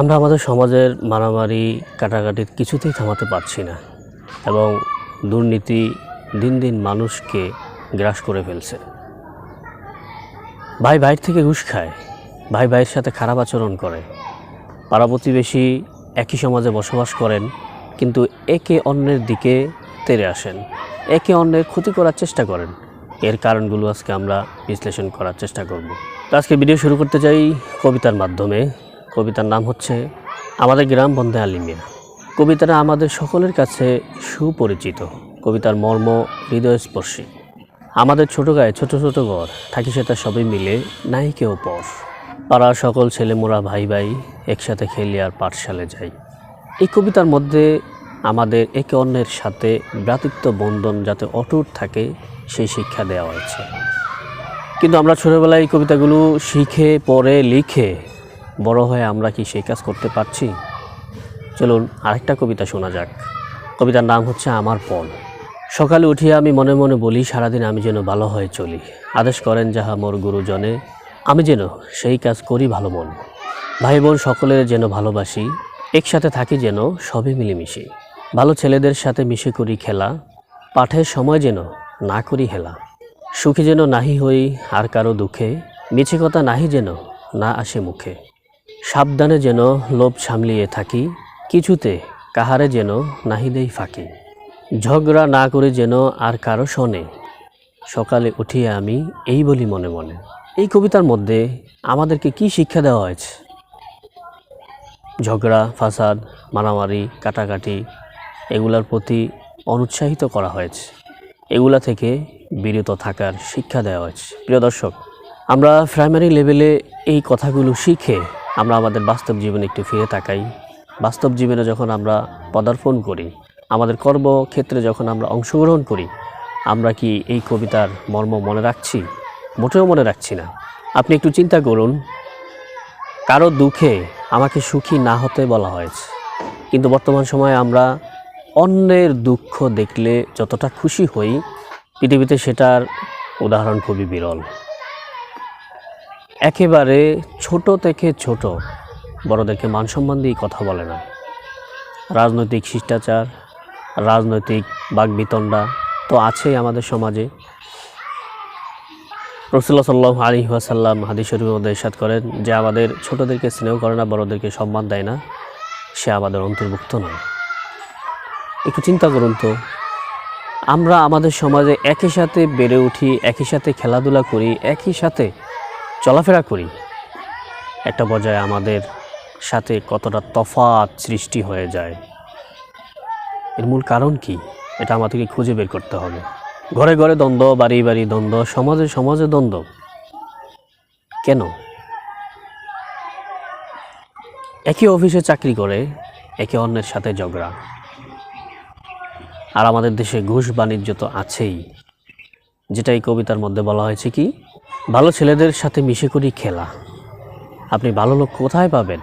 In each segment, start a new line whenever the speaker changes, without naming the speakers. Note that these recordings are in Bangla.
আমরা আমাদের সমাজের মারামারি, কাটাকাটি কিছুতেই থামাতে পারছি না এবং দুর্নীতি দিন দিন মানুষকে গ্রাস করে ফেলছে। ভাই ভাইয়ের থেকে ঘুষ খায়, ভাই ভাইয়ের সাথে খারাপ আচরণ করে। পাড়া প্রতিবেশী একই সমাজে বসবাস করেন, কিন্তু একে অন্যের দিকে তেরে আসেন, একে অন্যের ক্ষতি করার চেষ্টা করেন। এর কারণগুলো আজকে আমরা বিশ্লেষণ করার চেষ্টা করব। আজকে ভিডিও শুরু করতে চাই কবিতার মাধ্যমে। কবিতার নাম হচ্ছে আমাদের গ্রাম বন্ধে আলিমিয়া কবিতাটা আমাদের সকলের কাছে সুপরিচিত। কবিতার মর্ম হৃদয়স্পর্শী। আমাদের ছোট গায়ে ছোট ছোট ঘর, থাকি সেটা সবই মিলে নাই কেউ পর। পাড়ার সকল ছেলেমোরা ভাই ভাই একসাথে খেলি আর পাঠশালে যাই। এই কবিতার মধ্যে আমাদের একে অন্যের সাথে ভ্রাতৃত্ব বন্ধন যাতে অটুট থাকে, সেই শিক্ষা দেওয়া হয়েছে। কিন্তু আমরা ছোটোবেলায় এই কবিতাগুলো শিখে, পড়ে, লিখে বড় হয়ে আমরা কি সেই কাজ করতে পারছি? চলুন আরেকটা কবিতা শোনা যাক। কবিতার নাম হচ্ছে আমার পণ। সকালে উঠিয়া আমি মনে মনে বলি, সারাদিন আমি যেন ভালো হয়ে চলি। আদেশ করেন যাহা মোর গুরুজনে, আমি যেন সেই কাজ করি ভালো মন। ভাই বোন সকলের যেন ভালোবাসি, একসাথে থাকি যেন সবে মিলেমিশে। ভালো ছেলেদের সাথে মিশে করি খেলা, পাঠের সময় যেন না করি হেলা। সুখী যেন নাহি হই আর কারও দুঃখে, মিছে কথা নাহি যেন না আসে মুখে। সাবধানে যেন লোভ সামলিয়ে থাকি, কিছুতে কাহারে যেন নাহিদেই ফাঁকি। ঝগড়া না করে যেন আর কারও শোনে। সকালে উঠিয়ে আমি এই বলি মনে মনে, এই কবিতার মধ্যে আমাদেরকে কি শিক্ষা দেওয়া হয়েছে? ঝগড়া, ফাসাদ, মারামারি, কাটাকাটি, এগুলার প্রতি অনুৎসাহিত করা হয়েছে। এগুলা থেকে বিরত থাকার শিক্ষা দেওয়া হয়েছে। প্রিয় দর্শক, আমরা প্রাইমারি লেভেলে এই কথাগুলো শিখে আমরা আমাদের বাস্তব জীবনে একটু ফিরে তাকাই। বাস্তব জীবনে যখন আমরা পদার্পণ করি, আমাদের কর্মক্ষেত্রে যখন আমরা অংশগ্রহণ করি, আমরা কি এই কবিতার মর্ম মনে রাখছি? মোটেও মনে রাখছি না। আপনি একটু চিন্তা করুন, কারও দুঃখে আমাকে সুখী না হতে বলা হয়েছে। কিন্তু বর্তমান সময়ে আমরা অন্যের দুঃখ দেখলে যতটা খুশি হই, পৃথিবীতে সেটার উদাহরণ খুবই বিরল। একেবারে ছোট থেকে ছোট বড়দেরকে মান সম্মান দিয়ে কথা বলে না। রাজনৈতিক শিষ্টাচার, রাজনৈতিক বাগবিতণ্ডা তো আছেই আমাদের সমাজে। রসুল্লাহ সাল্লাহ আলী ওয়াসাল্লাম হাদিস শরীফের মধ্যে করেন যে, আমাদের ছোটদেরকে স্নেহ করে না, বড়দেরকে সম্মান দেয় না, সে আমাদের অন্তর্ভুক্ত নয়। একটু চিন্তা করুন তো, আমরা আমাদের সমাজে একই সাথে বেড়ে উঠি, একই সাথে খেলাধুলা করি, একই সাথে চলাফেরা করি। একটা পর্যায়ে আমাদের সাথে কতটা তফাৎ সৃষ্টি হয়ে যায়। এর মূল কারণ কি? এটা আমাদেরকে খুঁজে বের করতে হবে। ঘরে ঘরে দ্বন্দ্ব, বাড়ি বাড়ি দ্বন্দ্ব, সমাজে সমাজে দ্বন্দ্ব। কেন? একই অফিসে চাকরি করে, একে অন্যের সাথে ঝগড়া। আর আমাদের দেশে ঘুষ বাণিজ্য তো আছেই। যেটা এই কবিতার মধ্যে বলা হয়েছে কি, ভালো ছেলেদের সাথে মিশে করি খেলা। আপনি ভালো লোক কোথায় পাবেন?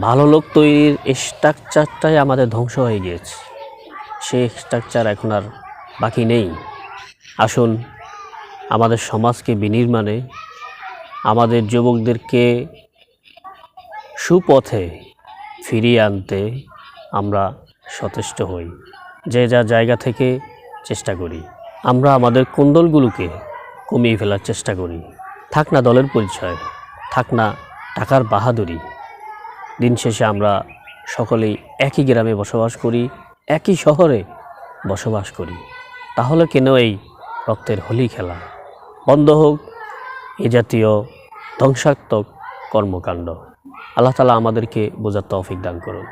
ভালো লোক তৈরির স্ট্রাকচারটাই আমাদের ধ্বংস হয়ে গিয়েছে। সেই স্ট্রাকচার এখন আর বাকি নেই। আসুন, আমাদের সমাজকে বিনির্মাণে, আমাদের যুবকদেরকে সুপথে ফিরিয়ে আনতে আমরা সচেষ্ট হই। যে যা জায়গা থেকে চেষ্টা করি। আমরা আমাদের কুণ্ডলগুলোকে কমিয়ে ফেলার চেষ্টা করি। থাক না দলের পরিচয়। থাক না, টাকার বাহাদুরি। দিন শেষে আমরা সকলেই একই গ্রামে বসবাস করি, একই শহরে বসবাস করি। তাহলে কেন এই রক্তের হোলি খেলা? বন্ধ হোক, এ জাতীয় ধ্বংসাত্মক কর্মকাণ্ড। আল্লাহ তালা আমাদেরকে বোঝার তৌফিক দান করুন।